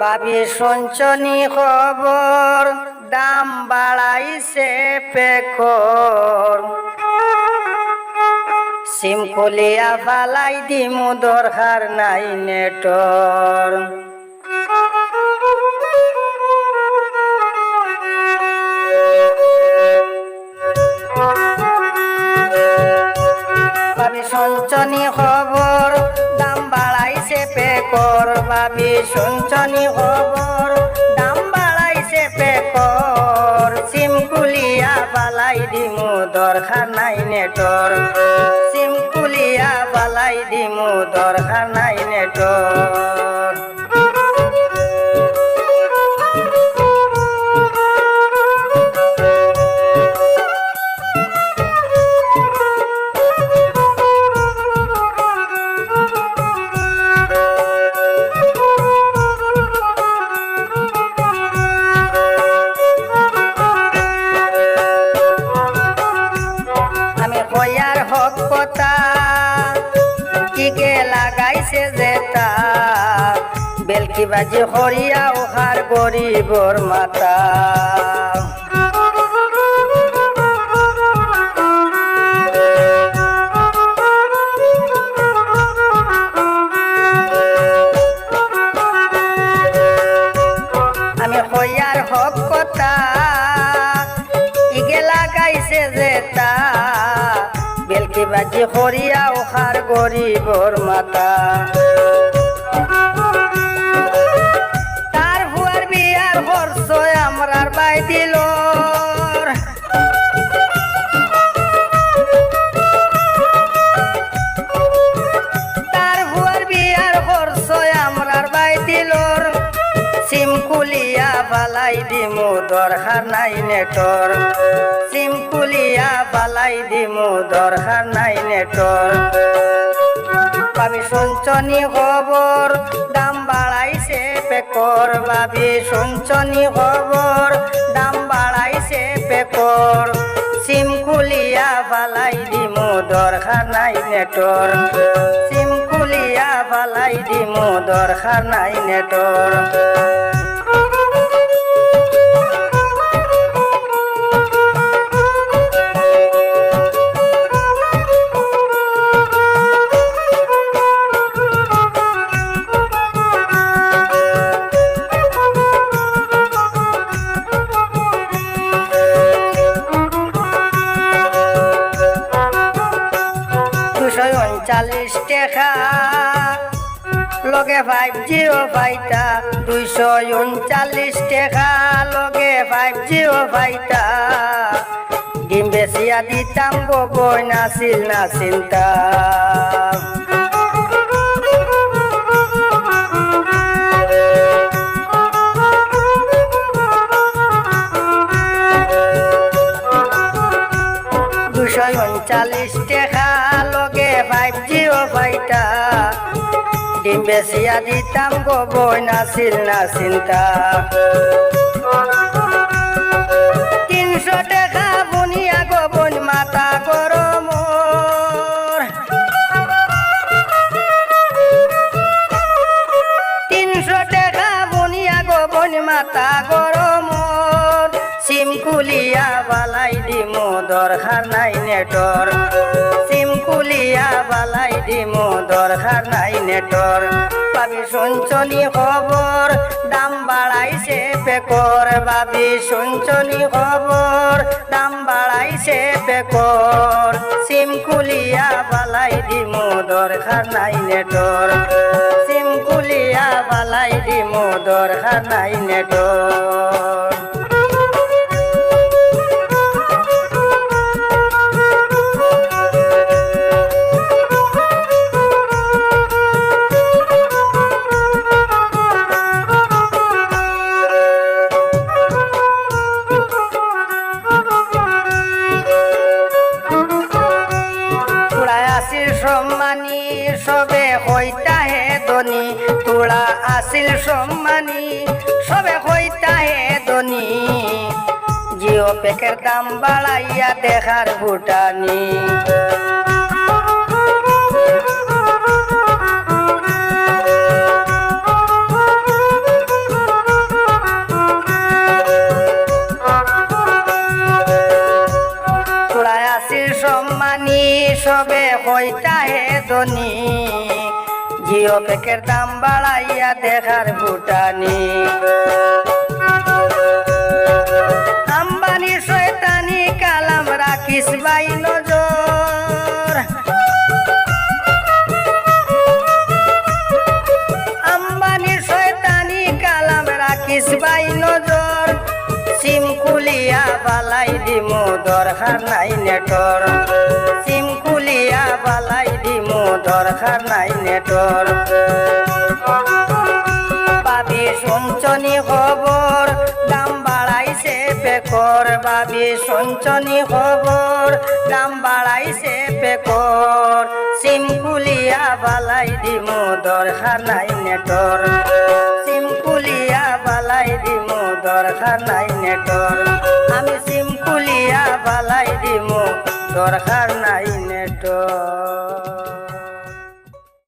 ভাবি সঞ্চনি খবর, দাম বাড়াইছে পেকর সিম খুলিয়া ফালাই দিমু, দরকার নাই নেটর। সঞ্চনি খবর পেকর শুনছনি খবর দাম বাড়াইছে পেকর সিম কুলিয়া বালাই দিমু, দরকার নাই নেটর। সিম কুলিয়া বালাই দিমু, দরকার নাই নেটর। যেতা বেলকি বাজি হরিয়া ওহার গরিবর মাতা। আমি হইয়ার হক কথা, ইগে লাগাইছে যেতা বেলকি বাজি হরিয়া ওখার গরিবর মাতা। কুলিয়া বালাই দিমু, দরকার নাই নেটর। সিম কুলিয়া বালাই দিমু, দরকার নাই নেটর। ভাবি সঞ্চনি খবর, দাম বাড়াইছে পেকর। ভাবি সঞ্চনি খবর, দাম বাড়াইছে পেকর। সিম কুলিয়া বালাই দিমু, দরকার নাই নেটর। সিম কুলিয়া বালাই দিমু, দরকার নাই নেটর। দুশো উনচাল্লিশ টাকা। লগে ফাইভ জিরো ফাইটা দুইশো উনচাল্লিশ টাকা। লগে ফাইভ জিরো ফাইটা ডিম বেশিয়া দিতাম বই নাছিল না চিন্তা। দুশো ডিম বেশিয়া দিতাম গো বই নাছিল না চিন্তা তিনশো টাকা বুনিয়া গো বোন মাতা গরম। তিনশো টাকা বুনিয়া গো বোন মাতা গরম। সিম কুলিয়া বালাই দিমু দরকার নাই। নেটর। সিম বালাই দিমু, দরকার নাই নেটর। পাবি শুনছনি খবর, দাম বাড়াইছে পেকর। ভাবি শুনছনি খবর, দাম বাড়াইছে পেকর। সিম বালাই দিমু, দরকার নাই নেটর। সিম বালাই দিমু, দরকার নাই নেটর। আসিল সম্মানী, সবে হইতা হে ধনী। তোলা আসিল সম্মানী, সবে হইতা হে ধনী। জিও পেকের দাম বাড়াইয়া দেখার ভুটানি। ওইটা হে ধনি? জিও প্যাকের দাম বাড়াইয়া দেখার ভুটানি। আম্বানি শয়তানি কালাম রাখিস বাই নজর। আম্বানি শয়তানি কালাম রাখিস বাই নজর। সিম খুলিয়া বালাই দিমু, দরকার নাই নেটর। সিম দরকার নাই নেটর বাবি শুনছনি খবর, দাম বাড়াইছে পেকর বাবি শুনছনি খবর, দাম বাড়াইছে পেকর সিম কুলিয়া বালাই দিমু, দরকার নাই নেটর সিম কুলিয়া বালাই দিমু, দরকার নাই নেটর আমি সিম কুলিয়া বালাই দিমু দরকার নাই নেটর